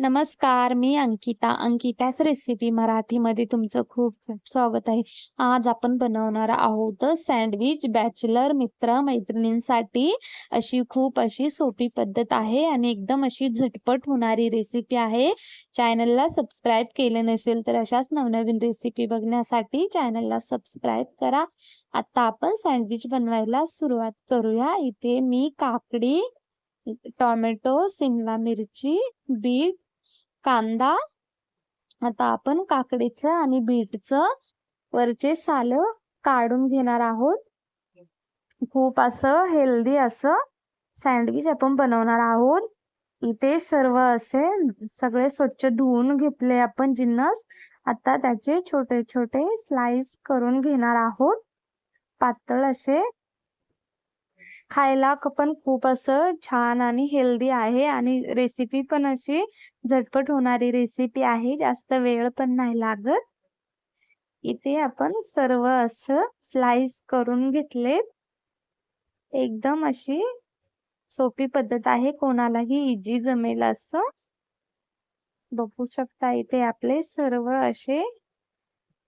नमस्कार मी अंकिता. अंकिताच रेसिपी मराठीमध्ये तुमचं खूप खूप स्वागत आहे. आज आपण बनवणार आहोत सँडविच बॅचलर मित्र मैत्रिणींसाठी. अशी खूप अशी सोपी पद्धत आहे आणि एकदम अशी झटपट होणारी रेसिपी आहे. चॅनलला सबस्क्राईब केले नसेल तर अशाच नवनवीन रेसिपी बघण्यासाठी चॅनलला सबस्क्राईब करा. आता आपण सँडविच बनवायला सुरुवात करूया. इथे मी काकडी टोमॅटो सिमला मिरची बीट कांदा आता आपण काकडीचं आणि बीटचं वरचे साल काढून घेणार आहोत. खूप असं हेल्दी असं सँडविच आपण बनवणार आहोत. इथे सर्व असे सगळे स्वच्छ धुवून घेतले आपण जिन्नस. आता त्याचे छोटे छोटे स्लाइस करून घेणार आहोत. पातळ असे खायला पण खूप असं छान आणि हेल्दी आहे आणि रेसिपी पण अशी झटपट होणारी रेसिपी आहे. जास्त वेळ पण नाही लागत. इथे आपण सर्व असं स्लाइस करून घेतले. एकदम अशी सोपी पद्धत आहे. कोणालाही इजी जमेल असं. बघू शकता इथे आपले सर्व असे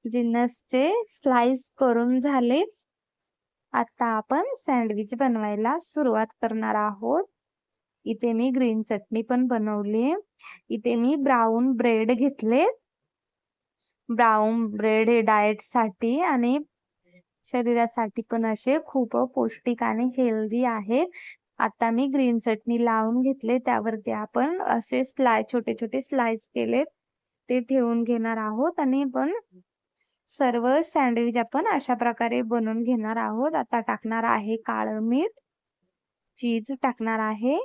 जिन्नसचे स्लाइस करून झाले. आता आपण सँडविच बनवायला सुरुवात करणार आहोत. इथे मी ग्रीन चटणी पण बनवली. इथे मी ब्राऊन ब्रेड घेतले. ब्राऊन ब्रेड हे डाएटसाठी आणि शरीरासाठी पण असे खूप पौष्टिक आणि हेल्दी आहेत. आता मी ग्रीन चटणी लावून घेतले. त्यावरती आपण असे स्लाय छोटे छोटे स्लाइस केलेत. ते ठेवून घेणार आहोत आणि पण सर्व सँडविच आपण अशा प्रकारे बनवून घेणार आहोत. आता टाकणार आहे काळं मीठ चीज टाकणार आहे.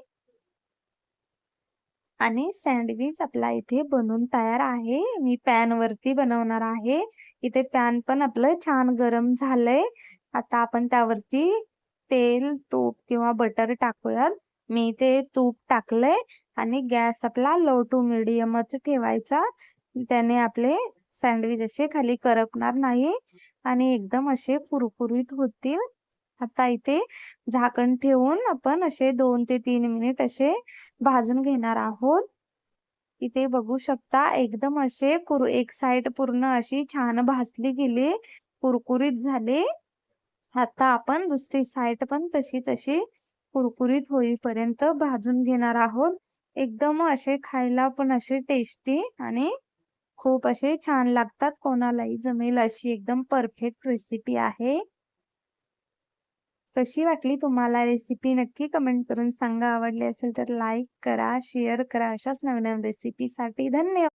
आणि सँडविच आपला इथे बनवून तयार आहे. मी पॅन वरती बनवणार आहे. इथे पॅन पण आपलं छान गरम झालंय. आता आपण त्यावरती तेल तूप किंवा बटर टाकूयात. मी इथे तूप टाकलंय आणि गॅस आपला लो टू मिडियमच ठेवायचा. त्याने आपले सँडविच असे खाली करपणार नाही आणि एकदम असे कुरकुरीत होतील. आता इथे झाकण ठेवून आपण असे दोन ते तीन मिनिट असे भाजून घेणार आहोत. इथे बघू शकता एकदम असे कुर एक साइड पूर्ण अशी छान भाजली गेली कुरकुरीत झाले. आता आपण दुसरी साइड पण तशी तशी कुरकुरीत होईपर्यंत भाजून घेणार आहोत. एकदम असे खायला पण असे टेस्टी आणि खूप असे छान लागतात. कोणालाही जमेल अशी एकदम परफेक्ट रेसिपी आहे. कशी वाटली तुम्हाला रेसिपी नक्की कमेंट करून सांगा. आवडली असेल तर लाईक करा शेअर करा. अशाच नवीन नवीन रेसिपीसाठी धन्यवाद.